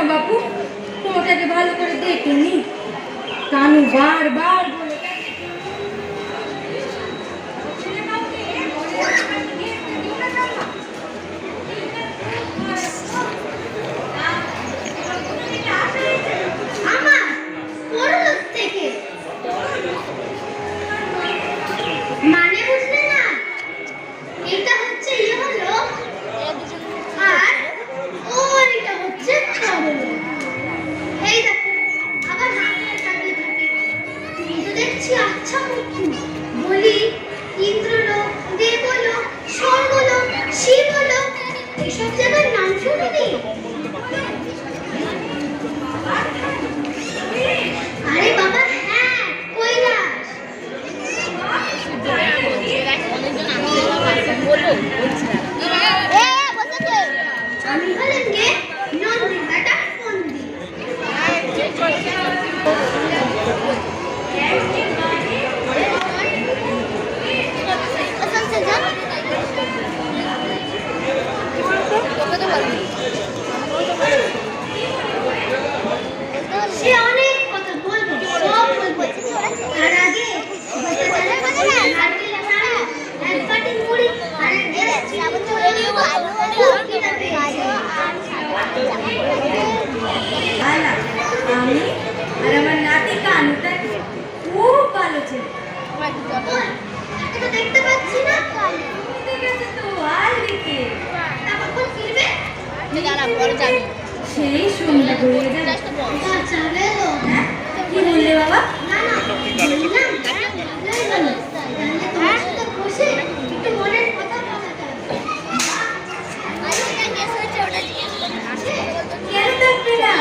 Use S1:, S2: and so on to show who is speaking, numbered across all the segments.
S1: দাঁড়া বাবু তোমাকে আগে ভালো করে দেখে নি কানু বারবার বলে
S2: আমার পরলোক থেকে মানে বুঝলে না এটা হচ্ছে ইহলোক আর ওইটা হচ্ছে পরলোক এই দেখো আবার হাতের কাছে থাকে তুমি তো দেখছি আচ্ছা মৃত্যু বলি ইন্দ্রলোক দেবলোক স্বর্গলোক শিবলোক এসব জায়গার নাম শুনিনি আরে বাবা হ্যাঁ কৈলাস আমি হলেন গে নন্দী বেটা নন্দী সে অনেক কথা বলব সব বলব তার আগে বলতে চাইলে নারকেল নাড়া এক বাটি মুড়ি আর এক গ্লাস চিনি চলে নিও কিনা পেয়েছে
S1: আলা আমি আর আমার নাতি কানুটা খুব ভালো ছিল
S2: ওই, তাকে তো দেখতে পাচ্ছি না
S1: ঠিক আছে তো আর দিকে
S2: তারপর কোন ফিরবে
S1: সেই সন্ধ্যা ঘুরে যাবে
S2: তা যাবে তো
S1: হ্যাঁ? কি বললে বাবা
S2: না না বললাম তাহলে ভালো। তাহলে তোমার সাথে বসে একটু মনের কথা বলা যাবে
S1: কেন থাকবে না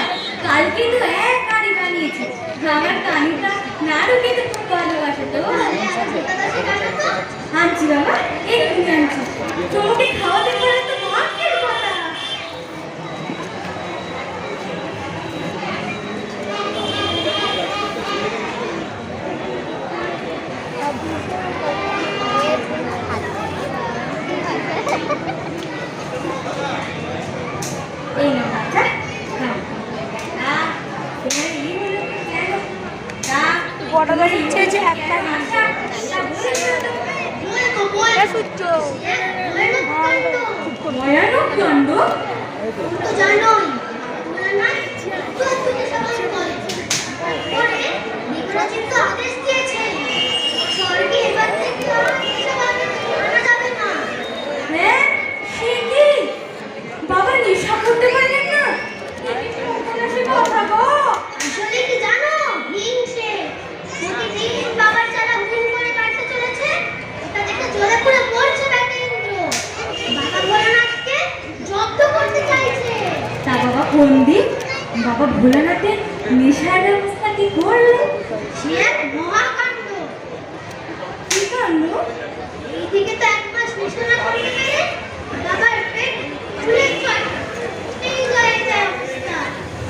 S1: কালকে তো এক কারি বানিয়েছে আমার কানুটা নাড়ু খেতে খুব ভালোবাসে তো
S2: তাহলে আমার একাদশী কাটা তো
S1: আনছি বাবা এক্ষুনি আনছি। তোমাকে খাওয়াতে পারে তো ভাগ্যের কথা এই নাও বাচ্চা খাও। আহ, তোমার এই হলো কেন? আহ,
S3: বড়দা দিচ্ছে যে একটা
S1: আচ্ছা, আচ্ছা, বলে দিও তো।
S2: বলব বলব
S3: সূর্য।
S2: ভয়ানক কাণ্ড। জানোই তোমরা না চতুর্থ সমাজ করেছে পরে বিক্রজিৎ তো আদেশ দিয়েছে স্বর্গে এবার থেকে আর এসব আদেশ মানা যাবে না
S1: হ্যাঁ সে কি বাবা নেশা করতে পারলেন না এ কি সর্বনাশী কথা গো
S2: আসলে কি জানো হিংসে প্রতিদিন বাবার চারা হুন করে কাটতে চলেছে ওটা দেখে জ্বলে পুরো মরছে ব্যাটা ইন্দ্র বাবা ভোলানাথকে জব্দ করতে চাইছে
S1: তা বাবা কোন দিন বাবা ভোলানাথের নেশার ব্যবস্থা কি করল
S2: সে এক মহাকাণ্ড
S1: কি কাণ্ড
S2: এইদিকে তো এক মাস নিশানা করতে গেলে বাবার পেট ফুলে চলে এই হয়ে যায় অবস্থা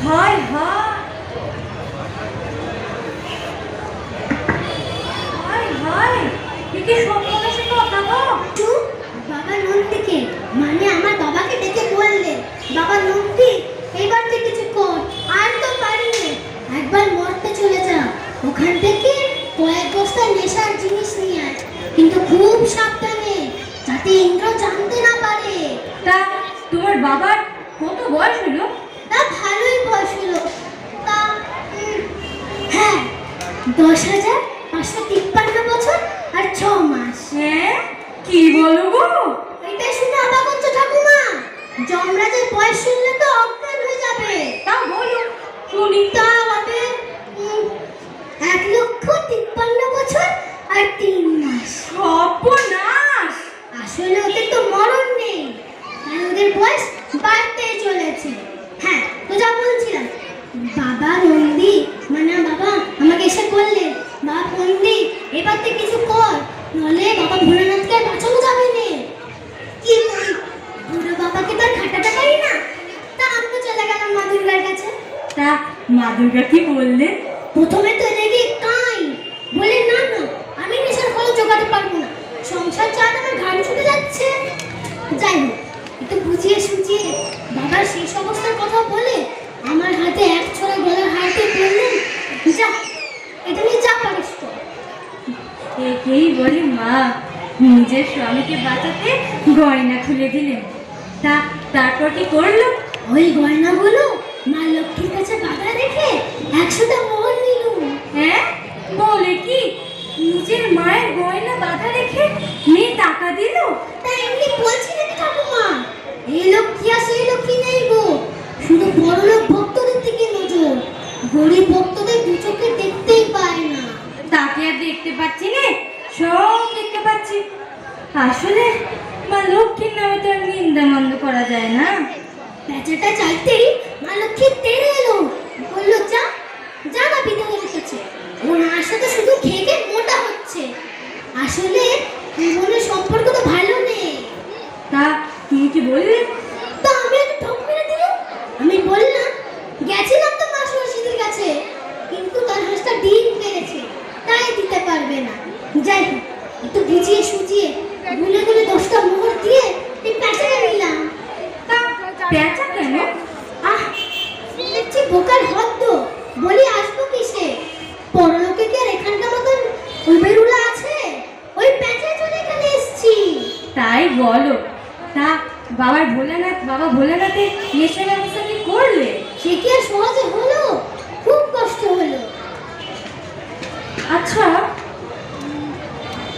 S1: হায় হায় হায় হায় এ কি সর্বনাশী কথা গো
S2: তো জানতে না পারে
S1: তা তোমার বাবার কত বয়স
S2: তা ভালোই বয়স হলো। হ্যাঁ দশ হাজার পাঁচশো তিপ্পান্ন ছ মাস
S1: হ্যাঁ কি বলো গো?
S2: এটা শুনে অবাক হচ্ছে ঠাকুমা। যমরাজের বয়স শুনলে তো অজ্ঞান হয়ে যাবে।
S1: তা বলো শুনি।
S2: তা হবে এক লক্ষ তিপ্পান্ন বছর আর তিন মাস।
S1: সর্বনাশ!
S2: আসলে ওদের তো মরণ নেই ওদের বয়স বাড়তেই চলেছে। হ্যাঁ তো যা বলছিলাম। বাবা নন্দী মানে বাবা আমাকে এসে বললেন মা বন্দি এবার তুই কিছু কর নলে বাবা ভোলানাথকে বাঁচানো যাবে না। কি বুড়ো বাবাকে তোর খাটাতে পারি না। তা আমি চলে গেলাম মা দুর্গার কাছে।
S1: তা মা দুর্গা কি বললেন
S2: প্রথমে তো দেখি কাই। বলে না না আমি নেশার ফল জোগাতে পারব না। সংসার চাঁদ আমার ঘাম ছুটে যাচ্ছে।
S1: যাই হোক একটু বুঝিয়ে সুঝিয়ে বাবার শেষ অবস্থার কথা বলে আমার হাতে এক ছোড়া গলার হাতে বললেন যা। মা নিজের স্বামীকে বাঁচাতে গয়না খুলে দিলেন। তা তারপর কি করল?
S2: ওই গয়নাগুলো মা লক্ষ্মীর কাছে বাধা রেখে একশোটা মোহর নিলুম
S1: হ্যাঁ? বলে কি? নিজের মায়ের গয়না বাধা রেখে মেয়ে টাকা দিল?
S2: তাই এমনি বলছি নাকি ঠাকুমা এই লক্ষ্মী আর সেই লক্ষ্মী নেই গো। শুধু বড়লোক ভক্তদের দিকে নজর। গরিব ভক্তদের দু চোখে দেখতেই পায় না।
S1: তাকে আর দেখতে পাচ্ছি না। সব দেখতে পাচ্ছি। আসলে মা লক্ষ্মীর নামে তো আর নিন্দা মন্দ করা যায় না।
S2: বেচাটা চাইতেই মা লক্ষ্মী তেড়ে এলো। বলল, যা যা না বিধবার কাছে ওর মার সাথে শুধু খেয়ে মোটা হচ্ছে। আসলে জীবনের সম্পর্ক তো ভালো নেই
S1: তা তুমি কি বললে
S2: তা আমি একটা ঠক মেরে দিলাম আমি বললাম গেছিলাম তো মা সরস্বতীর কাছে কিন্তু তার হাঁসটা ডিম পেরেছে তাই দিতে পারবে না যাই হোক একটু বুঝিয়ে সুজিয়ে গুলে গুলে দশটা মোহর দিয়ে এই প্যাঁচাটা নিলাম
S1: তা পেঁচা কেন
S2: আহ দেখছি বোকার হদ্দ বলি আসব কিসে পরলোকে কি আর এখানকার মতন উবেরুলা আছে ওই প্যাঁচা চলে এখানে এসছি
S1: তাই বলো তা বাবার ভোলেনাথ বাবা ভোলেনাথে নেশা ব্যবস্থা কি করলে
S2: সে কি আর সহজে হলো খুব কষ্ট হলো
S1: আচ্ছা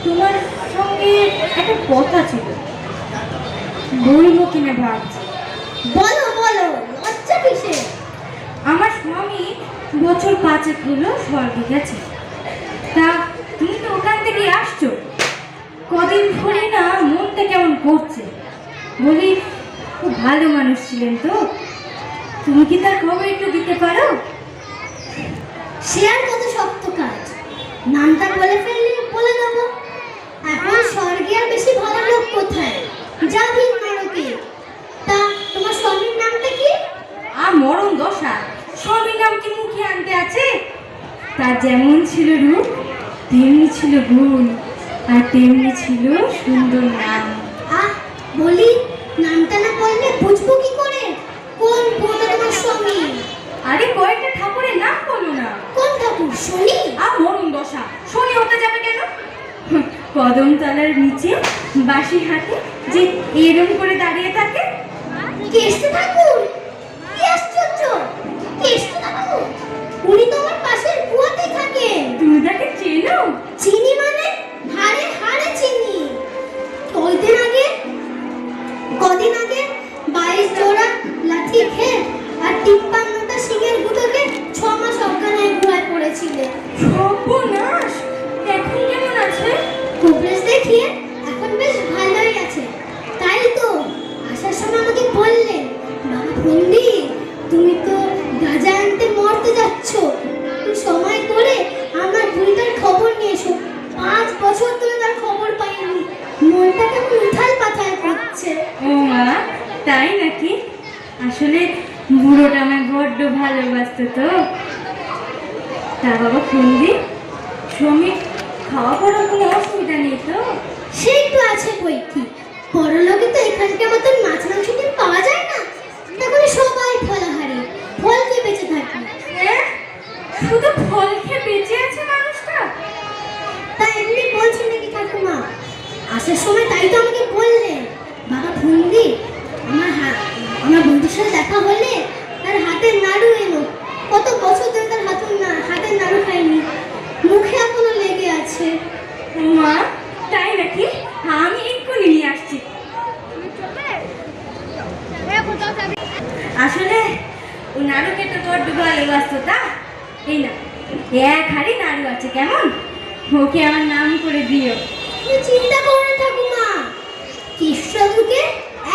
S1: তোমার সঙ্গে একটা কথা ছিল বলব কিনা ভাবছি
S2: বলো বলো লজ্জা কিসে
S1: আমার স্বামী বছর পাঁচেক হলো স্বর্গে গেছে তা তুমি তো ওখান থেকে আসছো কদিন ধরে না মনটা কেমন করছে বলি খুব ভালো মানুষ ছিলেন তো তুমি কি তার খবর একটু দিতে পারো
S2: সে আর কত শক্ত কাজ নামটা বলে ফেললে বলে দেবো এখন স্বর্গে আর বেশি ভালো লোক কোথায় যাবি নরকে তা তোমার স্বামীর নামটা কি
S1: আর মরণ দশা স্বামী নাম কি মুখে আনতে আছে তার যেমন ছিল রূপ তেমনি ছিল গুণ আর তেমনি ছিল সুন্দর নাম।
S2: আহ বলি নামটা না বললে বুঝব কি করে? কোন কোনটা তোমার স্বামী?
S1: আরে কয়েকটা ঠাকুরের নাম বলো না।
S2: কোন ঠাকুর? শনি?
S1: আর মরণ দশা। শনি হতে যাবে কেন? কদমতলার নিচে বাসি হাতে যে এরম করে দাঁড়িয়ে থাকে।
S2: কেষ্ট ঠাকুর?
S1: ভালোবাসতো তো? তা বাবা ফন্দি শ্রমিক খাওয়া পড়ার কোনো অসুবিধা নেই তো?
S2: সেই তো আছে বই কি পরলোকে তো এখানকার মতন মাছ মাংস ডিম পাওয়া যায় না। তাহলে সবাই ফলাহারি ফল খেয়ে বেঁচে থাকে
S1: হ্যাঁ শুধু ফল খেয়ে বেঁচে আছে মানুষটা?
S2: তাই এমনি বলছি নাকি ঠাকুমা? আসার সময় তাই তো আমাকে বললে বাবা ফন্দি আমার হাত আমার বন্ধুর সাথে দেখা হলে তার হাতের নাড়ু এলো। কত বছর ধরে তার হাতের না হাতের নাড়ু খাইনি মুখে এখনও লেগে আছে।
S1: মা তাই নাকি? আমি এক্ষুনি নিয়ে আসছি। আসলে ও নাড়ুকে তো বড্ড ভালোবাসতো তা? এই না এক হাড়ি নাড়ু আছে কেমন? ওকে আমার নাম করে দিও।
S2: চিন্তা করো না ঠাকুমা। কৃষ্ণকে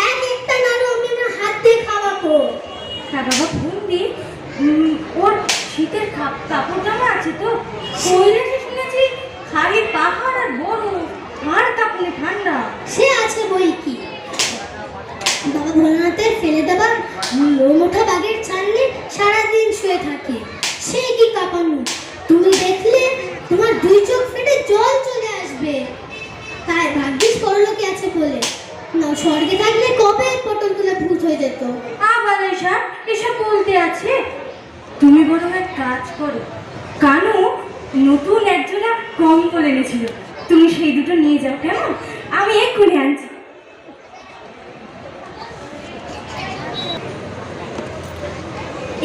S2: এক একটা নাড়ু আমি আমার হাত দিয়ে খাওয়াবো।
S1: তা বাবা ফন্দি উম, ওর শীতের কাপ- কাপড় জামা আছে তো কৈলাসে শুনেছি খালি পাহাড় আর বড় আর কাপড়ে ঠান্ডা
S2: সে আছে বই কি বাবা ভোলানাথের ফেলে দেবার লোমোঠা বাগের ছাড়লে সারাদিন শুয়ে থাকে সে কি কাঁপানো তুমি দেখলে তোমার দুই চোখ ফেটে জল চলে আসবে তাই ভাগ্যিস পরলোকে আছে বলে না স্বর্গে থাকলে কবে পটল তুলে ভূত হয়ে যেত
S1: আবার এসব এসব বলতে আছে তুমি বরং এক কাজ করো কানু নতুন একজনা কম্বল এনেছিল। তুমি সেই দুটো নিয়ে যাও কেমন? আমি এক্ষুনি আনছি।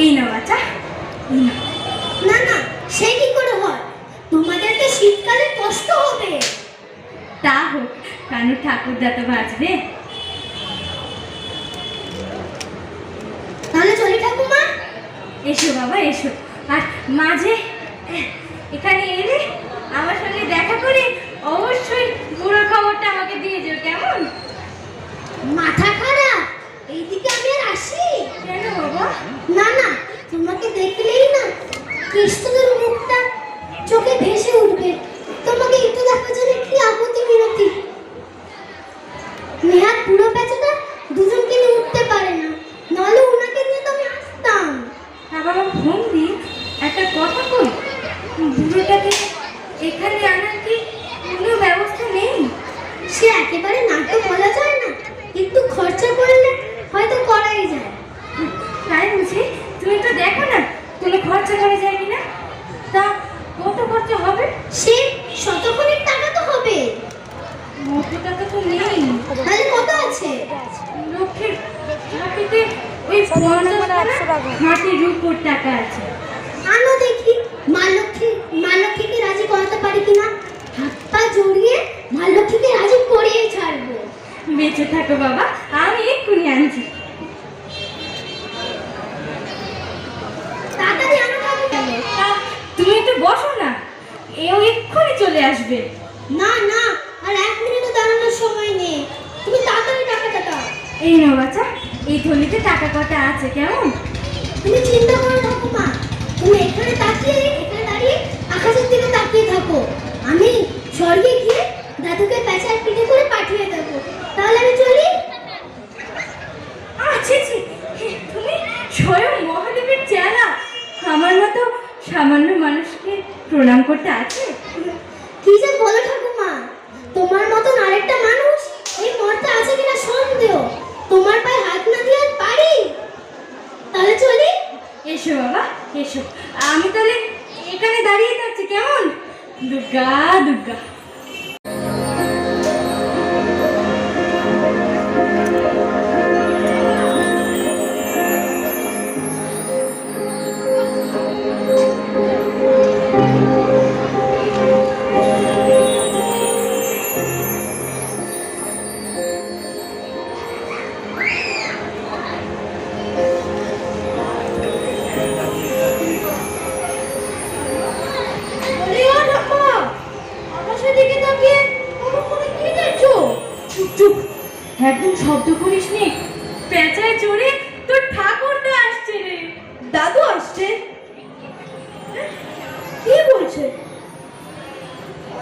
S1: এই নাও বাচ্চা
S2: না না সে কি করে হয়? তোমাদের তো শীতকালে কষ্ট হবে।
S1: তা হোক কানু ঠাকুরদা তো বাঁচবে।
S2: তাহলে চলি ঠাকুমা।
S1: এসো বাবা এসো। আর মাঝে এখানে এলে আমার সঙ্গে দেখা করে অবশ্যই পুরো খবরটা আমাকে দিয়ে যেও কেমন?
S2: মাথা খারাপ? এইদিকে আমি আর আসি।
S1: কেন বাবা?
S2: না না তোমাকে দেখলেই না কৃষ্ণদের মুখটা চোখে ভেসে উঠবে তোমাকে একটু দেখার জন্য কি আপত্তি মিনতি নেহাত পুরো পেঁচাটা দুজনকে নিয়ে উঠতে পারে না নাহলে ওনাকে নিয়ে তো আমি আসতাম
S1: আর বাবা ফোন দি একটা কথা কই বুড়োটাকে এখানে আনার কি কোনো ব্যবস্থা নেই
S2: সে একেবারে নাটক বলা যায় না একটু খরচা করলে হয়তো করাই যায়
S1: তাই বুঝি তুমি তো দেখো না কোনো খরচা করা যায় কিনা? তা কত খরচা হবে?
S2: সে শতকোটির টাকা তো হবে।
S1: অত টাকা তো নেই।
S2: তাহলে কত আছে?
S1: লক্ষ্যের হাতিতে ওই পঞ্চাশ হাতির উপর টাকা আছে।
S2: আনো দেখি মা লক্ষ্মী মা লক্ষ্মীকে রাজি করাতে পারি কিনা? হাত পা জড়িয়ে মা লক্ষ্মীকে রাজি করিয়ে ছাড়বো।
S1: বেঁচে থাকো বাবা আমি এক্ষুনি আনছি। তুমি একটু বসো না। এও এক্ষুনি চলে আসবে।
S2: না না আর এক মিনিটও দাঁড়ানোর সময় নেই। তুমি তাড়াতাড়ি টাকাটা দাও।
S1: এই নাও বাচ্চা এই থলিতে টাকা কটা আছে কেমন?
S2: তুমি চিন্তা করো ঠাকুমা। তুমি এখানে তাকিয়ে এখানে দাঁড়িয়ে আকাশের দিকে তাকিয়ে থাকো। আমি স্বর্গে গিয়ে দাদুকে পেঁচার পিঠে করে পাঠিয়ে দেবো। তাহলে আমি চলি?
S1: আছে ছি। তুমি স্বয়ং মহাদেবের চেলা। আমার মতো সামান্য মানুষকে প্রণাম করতে আছে?
S2: কি যে বলো ঠাকুমা তোমার মতন আরেকটা মানুষ এই মর্তে আছে কিনা
S1: শব্দ করিস নি? পেঁচায় চড়ে তোর ঠাকুরটা আসছে রে।
S2: দাদু আসছে? কি বলছে?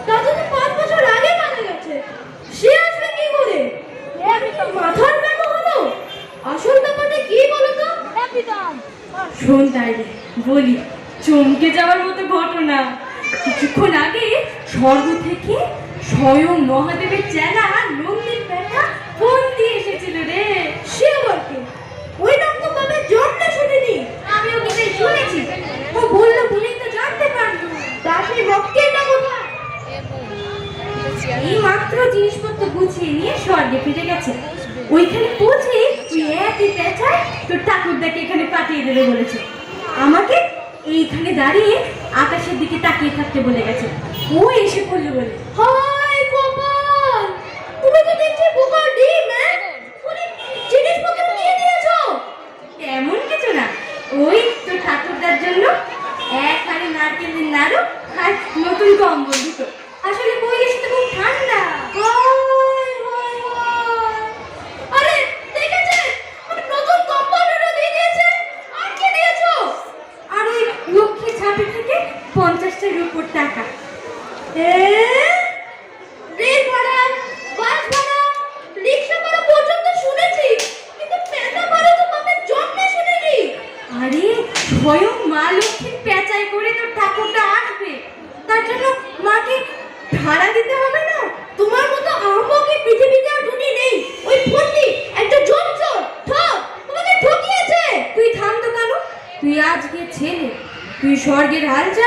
S2: দাদু তো পাঁচ বছর আগে মারা গেছে। সে আসবে কি করে? মাথার ব্যাপার হলো? আসল ব্যাপারটা কি বলো তো
S1: শোন তাইলে বলি চমকে যাওয়ার মতো ঘটনা। কিছুক্ষণ আগে স্বর্গ থেকে স্বয়ং মহাদেবের চেলা নন্দির ও বলেই তো জানতে পারল
S2: কোথায়
S1: এই মাত্র জিনিসপত্র গুছিয়ে নিয়ে স্বর্গে ফিরে গেছে। ওইখানে পৌঁছে তুই একই পেঁচায় তোর ঠাকুরদাকে এখানে পাঠিয়ে দেবে বলেছে। আমাকে এইখানে দাঁড়িয়ে আকাশের দিকে তাকিয়ে থাকতে বলে গেছে। ও এসে পড়ল বলে,
S2: হায় গোপাল তুমি তো দেখছি বোকা ডিম হ্যাঁ অনেক জিনিসপত্র নিয়ে নিয়েছো
S1: এমন কিছু না ওই তোর ঠাকুরদার জন্য এক হাড়ি নারকেলের নাড়ু আর নতুন কম্বল দুটো আসলে পরিবেশটা খুব ঠান্ডা
S2: হায় হায় হায় আরে দেখেছে মানে নতুন কম্পাউন্ডারও দিয়ে দিয়েছে আর কি দিয়েছ
S1: আর ওই লক্ষ্মী ছাপি থেকে পঞ্চাশটার উপর টাকা
S2: এ রেল ভাড়া বাস ভাড়া রিক্সা ভাড়া পর্যন্ত শুনেছি কিন্তু পেটা ভাড়া তো বাপের জন্মে শুনিনি
S1: আরে স্বয়ং মা লক্ষ্মীর পেঁচায় করে তোর ঠাকুরটা আসবে তার জন্য মাকে ভাড়া দিতে হবে না
S2: তোমার মতো আহম্মকে পৃথিবীতে আর দুটি নেই ওই ফন্দি একটা যন্ত্র ঠক তোমাকে ঠকিয়েছে
S1: তুই থাম তো কেন তুই আজকে ছেলে তুই স্বর্গের